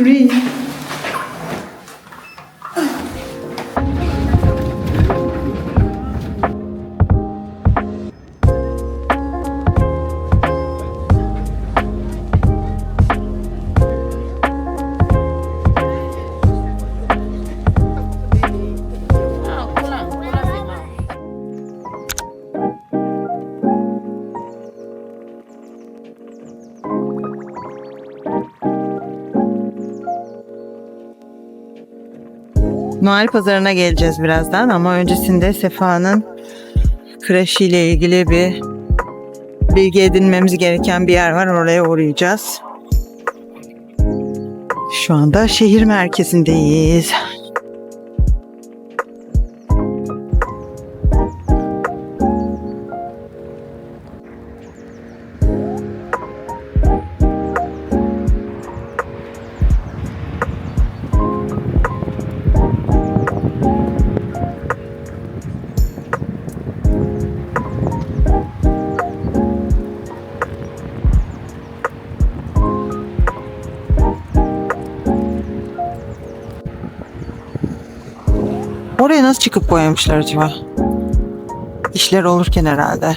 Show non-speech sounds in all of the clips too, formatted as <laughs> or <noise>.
Oui, Noel pazarına geleceğiz birazdan ama öncesinde Sefa'nın kreşiyle ilgili bir bilgi edinmemiz gereken bir yer var. Oraya uğrayacağız. Şu anda şehir merkezindeyiz. Oraya nasıl çıkıp boyamışlar acaba? İşler olurken herhalde.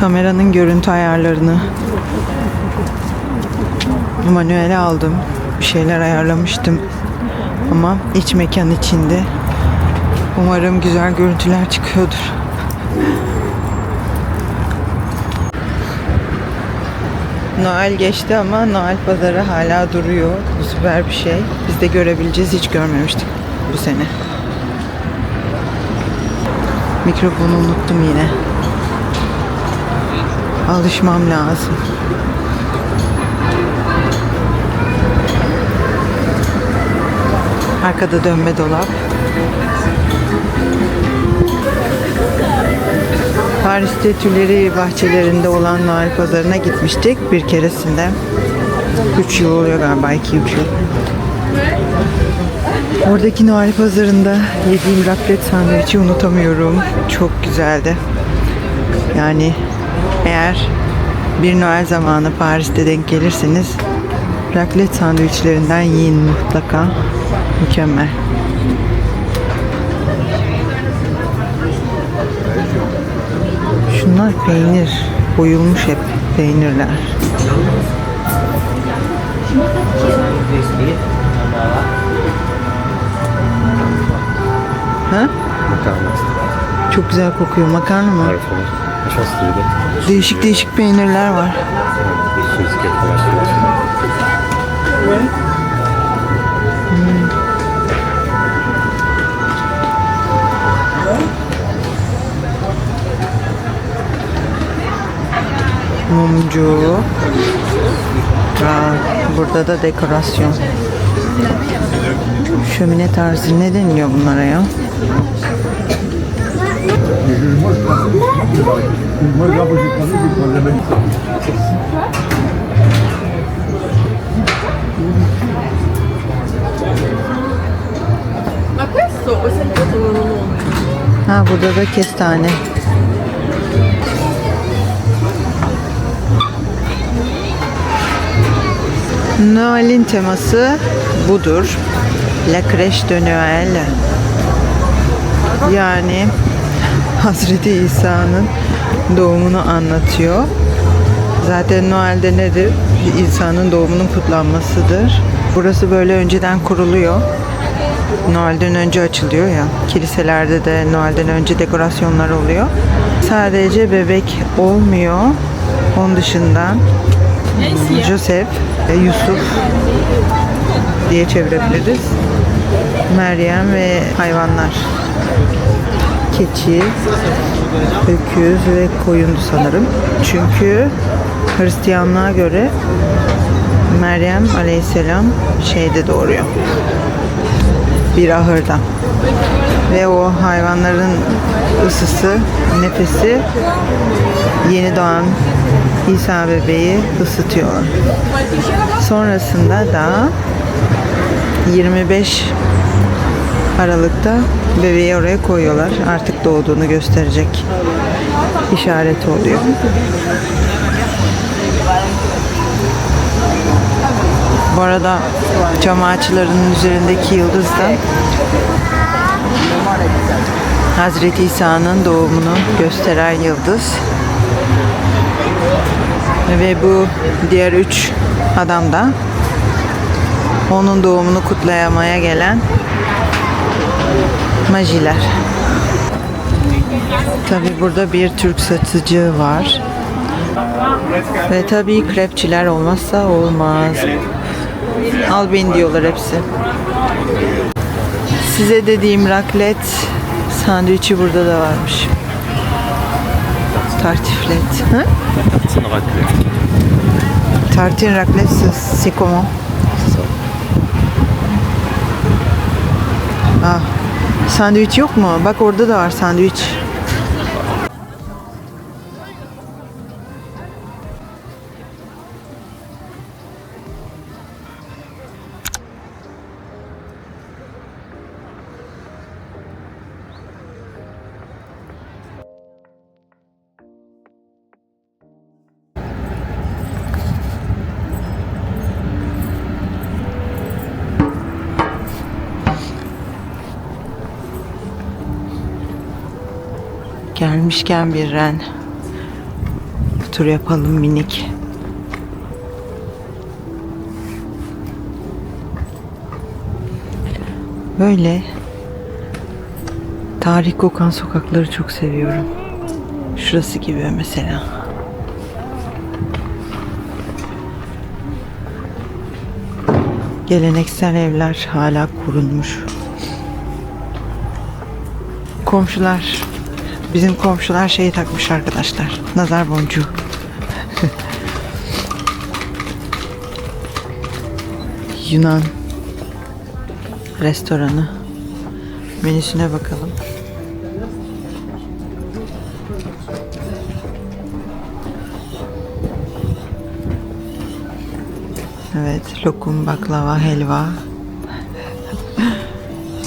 Kameranın görüntü ayarlarını manuele aldım. Bir şeyler ayarlamıştım. Ama iç mekan içinde. Umarım güzel görüntüler çıkıyordur. Noel geçti ama Noel pazarı hala duruyor. Bu süper bir şey. Biz de görebileceğiz. Hiç görmemiştik bu sene. Mikrofonu unuttum yine. Alışmam lazım. Arkada dönme dolap. Paris'te Tüleri bahçelerinde olan Noel pazarına gitmiştik bir keresinde. 3 yıl oluyor galiba 2-3 yıl. Oradaki Noel pazarında yediğim raclette sandviçi unutamıyorum. Çok güzeldi. Yani eğer bir Noel zamanı Paris'te denk gelirseniz raclette sandviçlerinden yiyin mutlaka. Mükemmel. Şunlar peynir. Oyulmuş hep peynirler. Ha? Makarna. Çok güzel kokuyor. Makarna mı? Değişik değişik peynirler var. Cheesecake Mumcu. Aa, burada da dekorasyon. Şömine tarzı ne deniliyor bunlara ya? Ha burada da kestane. Noel'in teması budur. La Crèche de Noël. Yani <laughs> Hazreti İsa'nın doğumunu anlatıyor. Zaten Noel'de nedir? İsa'nın doğumunun kutlanmasıdır. Burası böyle önceden kuruluyor. Noel'den önce açılıyor ya. Kiliselerde de Noel'den önce dekorasyonlar oluyor. Sadece bebek olmuyor. Onun dışında Joseph, e, Yusuf diye çevirebiliriz. Meryem ve hayvanlar. Keçi, öküz ve koyundu sanırım. Çünkü Hristiyanlığa göre Meryem aleyhisselam şeyde doğuruyor bir ahırda. Ve o hayvanların ısısı, nefesi yeni doğan İsa bebeği ısıtıyor. Sonrasında da 25 Aralık'ta bebeği oraya koyuyorlar. Artık doğduğunu gösterecek işareti oluyor. Bu arada cam ağaçlarının üzerindeki yıldız da Hazreti İsa'nın doğumunu gösteren yıldız. Ve bu diğer üç adam da onun doğumunu kutlayamaya gelen majiler. Tabi burada bir Türk satıcı var. Ve tabii krepçiler olmazsa olmaz. Al beni diyorlar hepsi. Size dediğim raklet sandviçi burada da varmış. Tartiflet. Hı? Raclette. Tartine raclette c'est- c'est comment Ah, sandviç yok mu? Bak orada da var sandviç. Gelmişken bir ren tur yapalım minik. Böyle tarih kokan sokakları çok seviyorum. Şurası gibi mesela. Geleneksel evler hala korunmuş. Komşular Bizim komşular şeyi takmış arkadaşlar. Nazar boncuğu. <laughs> Yunan restoranı menüsüne bakalım. Evet, lokum, baklava, helva <laughs>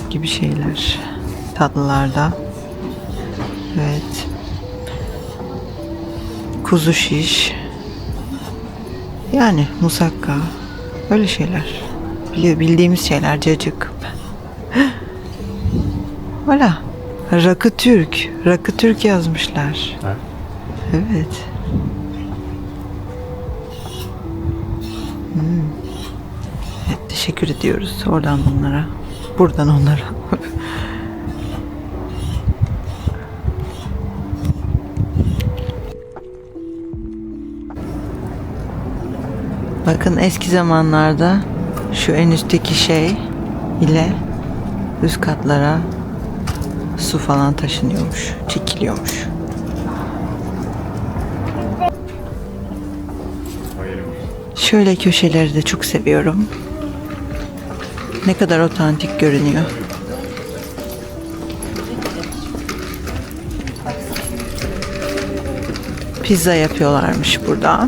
gibi şeyler. Tatlılarda. Evet. Kuzu şiş. Yani musakka. Öyle şeyler. Bildiğimiz şeyler. Cacık. <gasps> Voilà. Rakı Türk. Rakı Türk yazmışlar. Ha? Evet. Hmm. Evet, teşekkür ediyoruz oradan bunlara. Buradan onlara. <laughs> Bakın eski zamanlarda şu en üstteki şey ile üst katlara su falan taşınıyormuş, çekiliyormuş. Şöyle köşeleri de çok seviyorum. Ne kadar otantik görünüyor. Pizza yapıyorlarmış burada.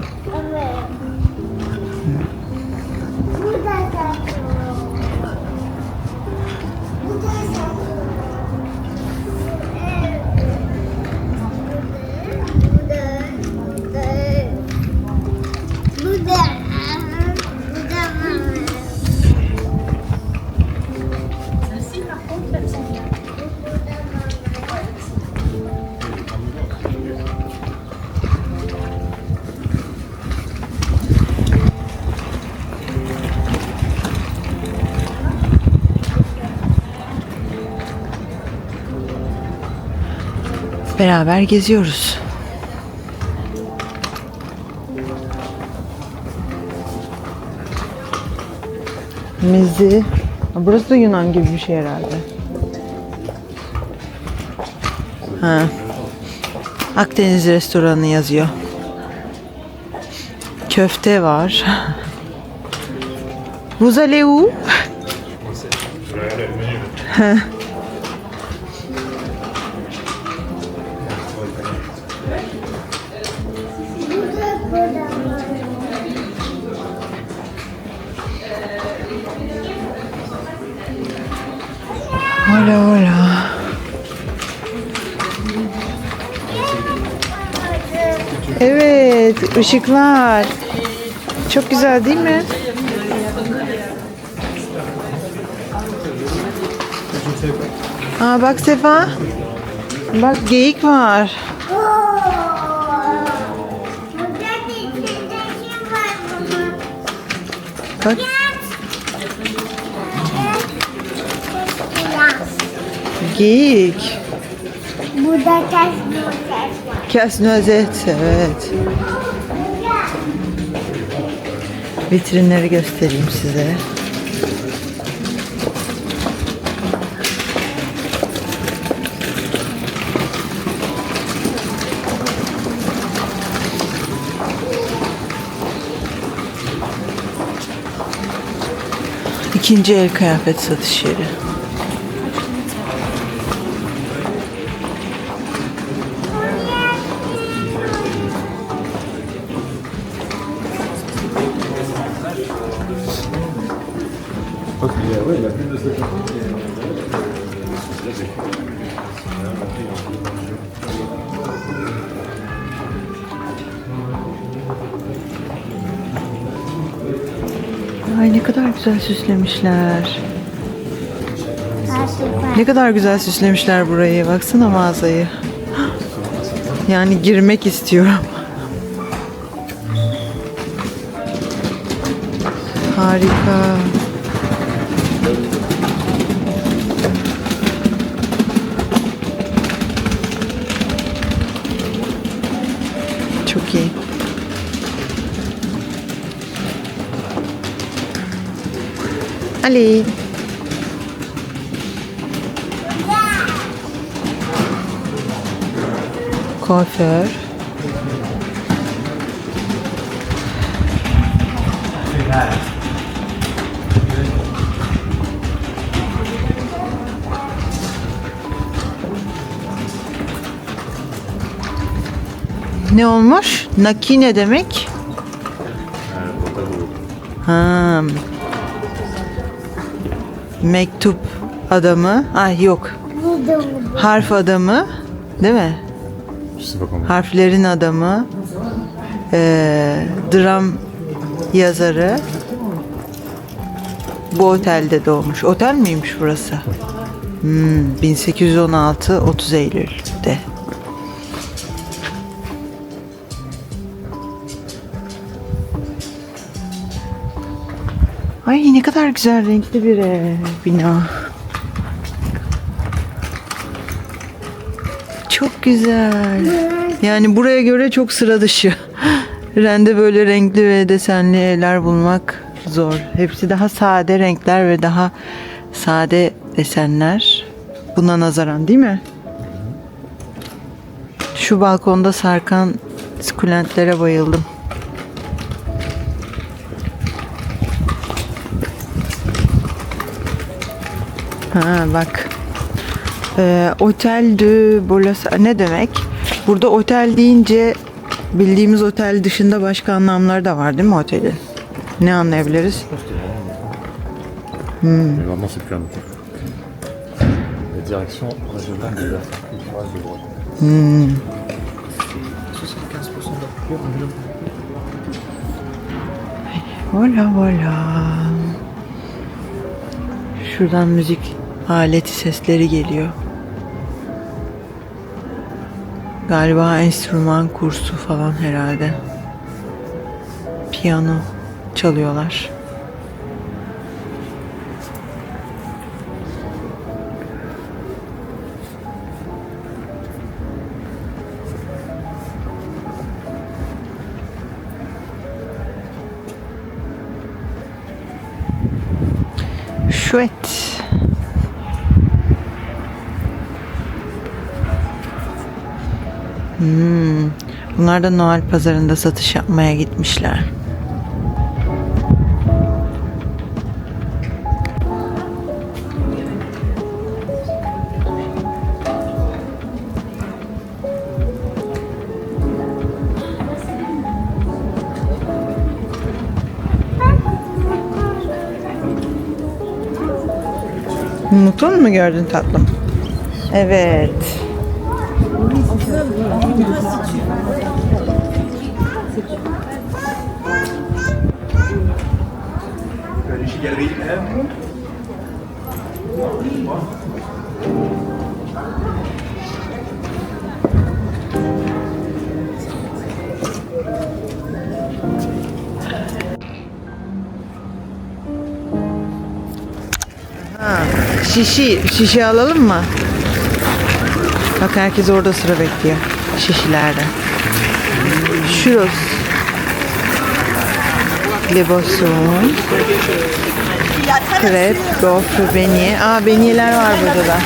beraber geziyoruz. Mezi. Burası da Yunan gibi bir şey herhalde. Ha. Akdeniz restoranı yazıyor. Köfte var. Vous allez où? Evet, ışıklar. Çok güzel değil mi? Aa bak Sefa. Bak geyik var. Bak geyik. Burada var. Kesnözet, evet. Vitrinleri göstereyim size. İkinci el kıyafet satış yeri. Güzel süslemişler. Ne kadar güzel süslemişler burayı. Baksana mağazayı. <gasps> Yani girmek istiyorum. <laughs> Harika. Çok iyi. Ali. Kuaför. Ne olmuş? Naki ne demek? Ha. Mektup adamı. Ay yok. Harf adamı. Değil mi? Harflerin adamı. Ee, dram yazarı. Bu otelde doğmuş. Otel miymiş burası? Hmm, 1816 30 Eylül'de. Ay ne kadar güzel renkli bir bina. Çok güzel. Yani buraya göre çok sıra dışı. Rende böyle renkli ve desenli evler bulmak zor. Hepsi daha sade renkler ve daha sade desenler. Buna nazaran değil mi? Şu balkonda sarkan sukulentlere bayıldım. Ha bak. Ee, otel de Bolas ne demek? Burada otel deyince bildiğimiz otel dışında başka anlamları da var değil mi otelin? Ne anlayabiliriz? Mais vraiment, c'est plus un hôtel. La direction régionale des affaires culturelles de droite. 75% de la population Vola vola. Şuradan müzik aleti sesleri geliyor. Galiba enstrüman kursu falan herhalde. Piyano çalıyorlar. Chouette. Hmm. Bunlar da Noel pazarında satış yapmaya gitmişler. Mutun mu gördün tatlım? Evet. Ha, şişi, şişi alalım mı? Bak herkes orada sıra bekliyor. Şişilerde. Şuros. Lebosun. Krep, gofre, benye. Aa benyeler var burada da.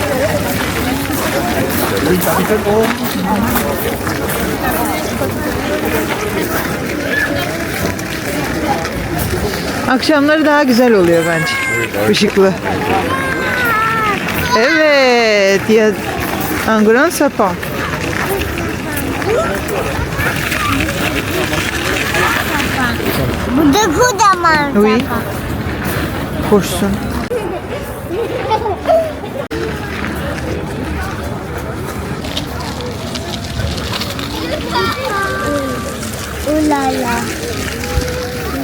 Akşamları daha güzel oluyor bence. Işıklı. Evet. Ya un grand sapin. Bu da kocaman. Oui. Hoşsun. Ulala.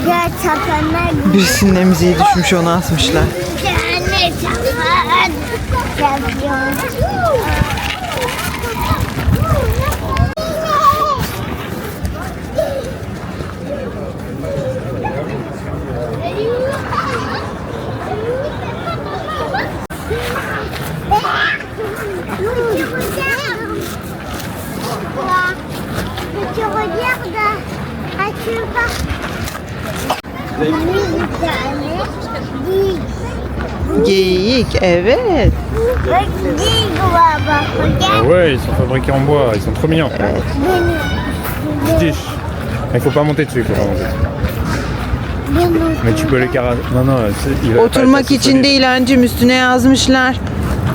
Gel çapanlar Birisinin emziği düşmüş onu asmışlar. Çapan. Regardes, as-tu pas Bir tane geyik. Evet. Ouais, ils sont fabriqués en bois, ils sont trop mignons. Tiche. Il faut pas monter dessus, il faut pas monter dessus. Mais tu peux les caras. Non, non, c'est- il va pas Oturmak être için solide. değil ancım üstüne yazmışlar.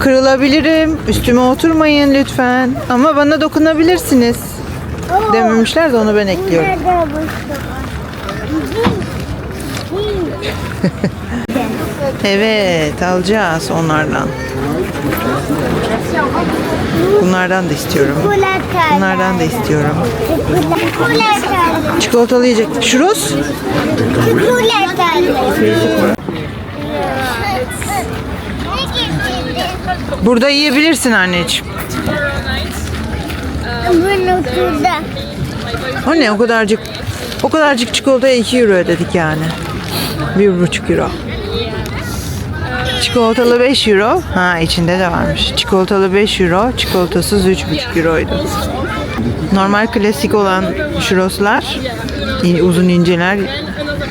Kırılabilirim. Üstüme oturmayın lütfen. Ama bana dokunabilirsiniz. Dememişler de onu ben ekliyorum. <laughs> Evet alacağız onlardan. Bunlardan da istiyorum. Bunlardan da istiyorum. Çikolata. Çikolatalı yiyecek. Şuruz? Burada yiyebilirsin anneciğim. O ne o kadarcık o kadarcık çikolataya 2 euro ödedik yani. 1,5 euro. Çikolatalı 5 euro. Ha içinde de varmış. Çikolatalı 5 euro, çikolatasız 3,5 euroydu. Normal klasik olan şuroslar, uzun inceler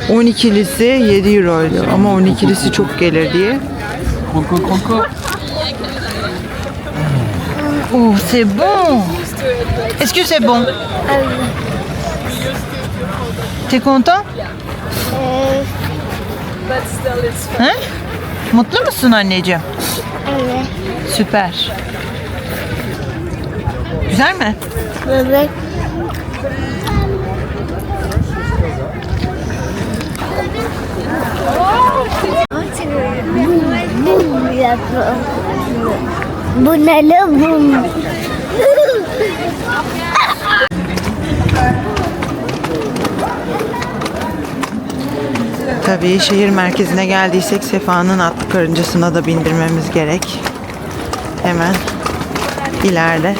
12'lisi 7 euroydu ama 12'lisi çok gelir diye. Oh, c'est bon. Est-ce que c'est bon? T'es content? Ee, He? Mutlu musun anneciğim? evet. Süper. Güzel mi? Evet. Bu ne lan bum? Tabii şehir merkezine geldiysek Sefa'nın atlı karıncasına da bindirmemiz gerek. Hemen ileride.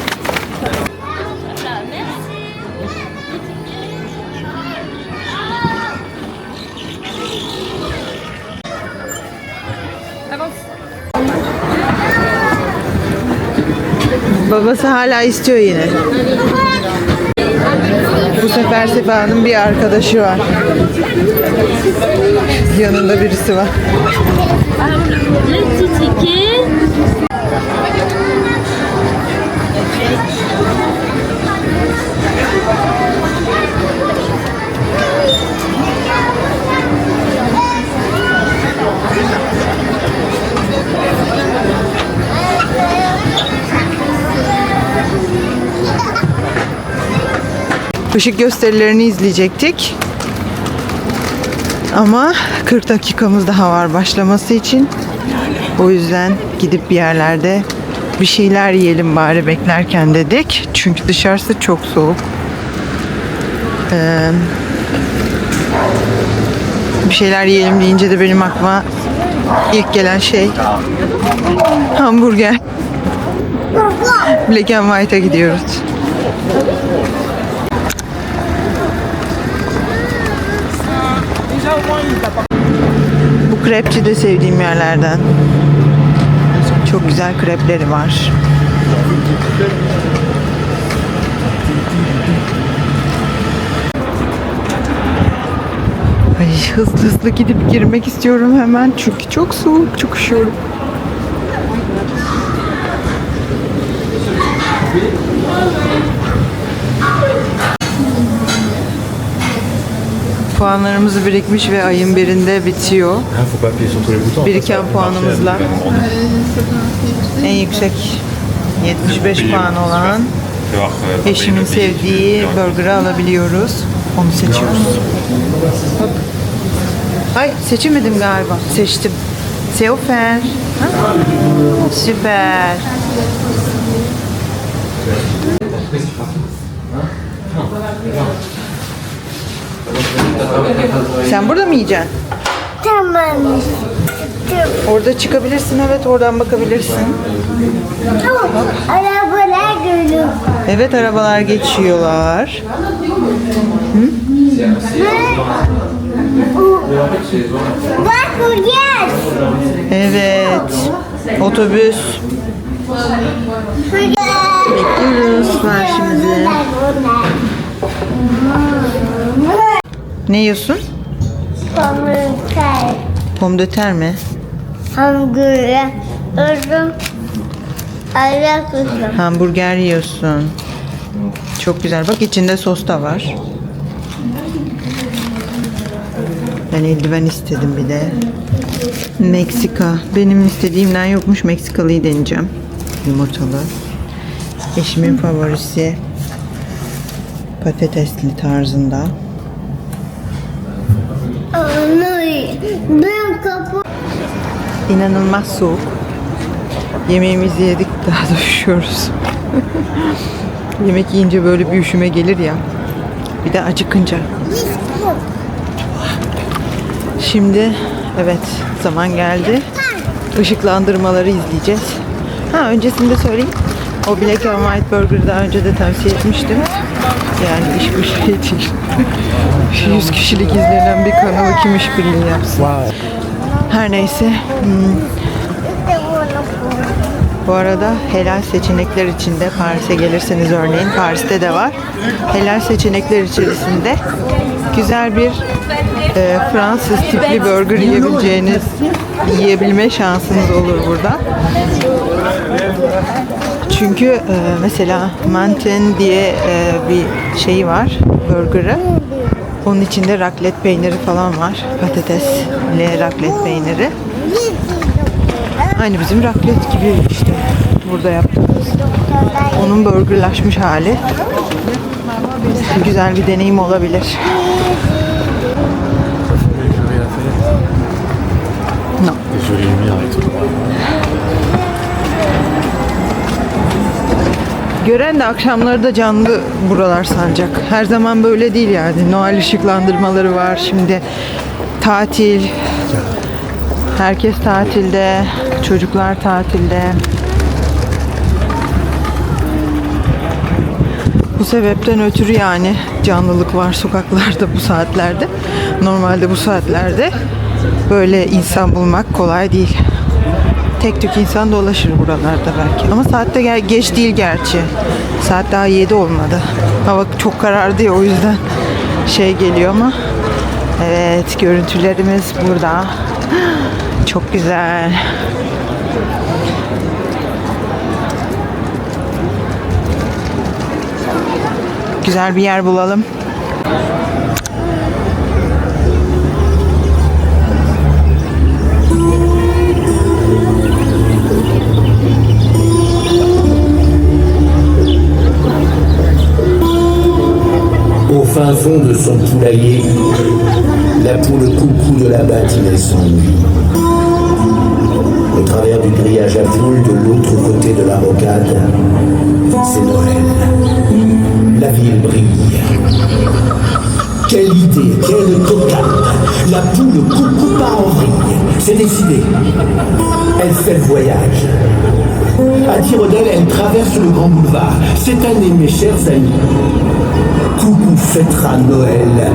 Babası hala istiyor yine. Bu sefer Sefa'nın bir arkadaşı var. Yanında birisi var. Işık gösterilerini izleyecektik. Ama 40 dakikamız daha var başlaması için. O yüzden gidip bir yerlerde bir şeyler yiyelim bari beklerken dedik. Çünkü dışarısı çok soğuk. Ee, bir şeyler yiyelim deyince de benim aklıma ilk gelen şey hamburger. Black and White'a gidiyoruz. Krepçi de sevdiğim yerlerden. Çok güzel krepleri var. Ay hızlı hızlı gidip girmek istiyorum hemen çünkü çok soğuk, çok üşüyorum. Puanlarımız birikmiş ve ayın birinde bitiyor. Biriken puanımızla. En yüksek 75 puan olan eşimin sevdiği burger'ı alabiliyoruz. Onu seçiyoruz. Hop. Ay seçemedim galiba. Seçtim. C'est offert. Ha? Sen burada mı yiyeceksin? Tamam. Orada çıkabilirsin evet oradan bakabilirsin. Tamam. Arabalar görüyorum. Evet arabalar geçiyorlar. Bak o gel. Evet. Otobüs. Bekliyoruz siparişimizi. Ne yiyorsun? Hamburger. Pom de terre mi? Hamburger. Uzun. Ayak uzun. Hamburger yiyorsun. Çok güzel. Bak içinde sos da var. Ben eldiven istedim bir de. Meksika. Benim istediğimden yokmuş. Meksikalıyı deneyeceğim. Yumurtalı. Eşimin favorisi. Patatesli tarzında. Ben kapı. İnanılmaz soğuk. Yemeğimizi yedik daha da üşüyoruz. <laughs> Yemek yiyince böyle bir üşüme gelir ya. Bir de acıkınca. Şimdi evet zaman geldi. Işıklandırmaları izleyeceğiz. Ha öncesinde söyleyeyim. O Black and White Burger'ı daha önce de tavsiye etmiştim. Yani iş bu şey değil. <laughs> 100 kişilik izlenen bir kanalı kim işbirliği yapsın. Her neyse. hmm, bu arada helal seçenekler içinde Paris'e gelirseniz örneğin Paris'te de var. Helal seçenekler içerisinde güzel bir e, Fransız tipli burger yiyebileceğiniz yiyebilme şansınız olur burada. Çünkü e, mesela Manten diye e, bir şeyi var burgerı. Onun içinde raclette peyniri falan var. Patatesli raclette peyniri. Aynı bizim raclette gibi işte burada yaptığımız. Onun burgerlaşmış hali. Güzel bir deneyim olabilir. No. Gören de akşamları da canlı buralar sancak. Her zaman böyle değil yani. Noel ışıklandırmaları var şimdi. Tatil. Herkes tatilde. Çocuklar tatilde. Bu sebepten ötürü yani canlılık var sokaklarda bu saatlerde. Normalde bu saatlerde böyle insan bulmak kolay değil. Tek tük insan dolaşır buralarda belki. Ama saatte gel geç değil gerçi. Saat daha 7 olmadı. Hava çok karardı ya o yüzden şey geliyor ama Evet, görüntülerimiz burada. <gasps> Çok güzel. Güzel bir yer bulalım. Fin fond de son poulailler, la poule coucou de la bâtiment s'ennuie. Au travers du grillage à poules de l'autre côté de la rocade, c'est Noël. La ville brille. Quelle idée, quelle cocarde La poule coucou part en vrille. C'est décidé. Elle fait le voyage. À d'elle, elle traverse le grand boulevard. Cette année, mes chers amis, Coucou fêtera Noël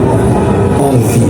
en ville.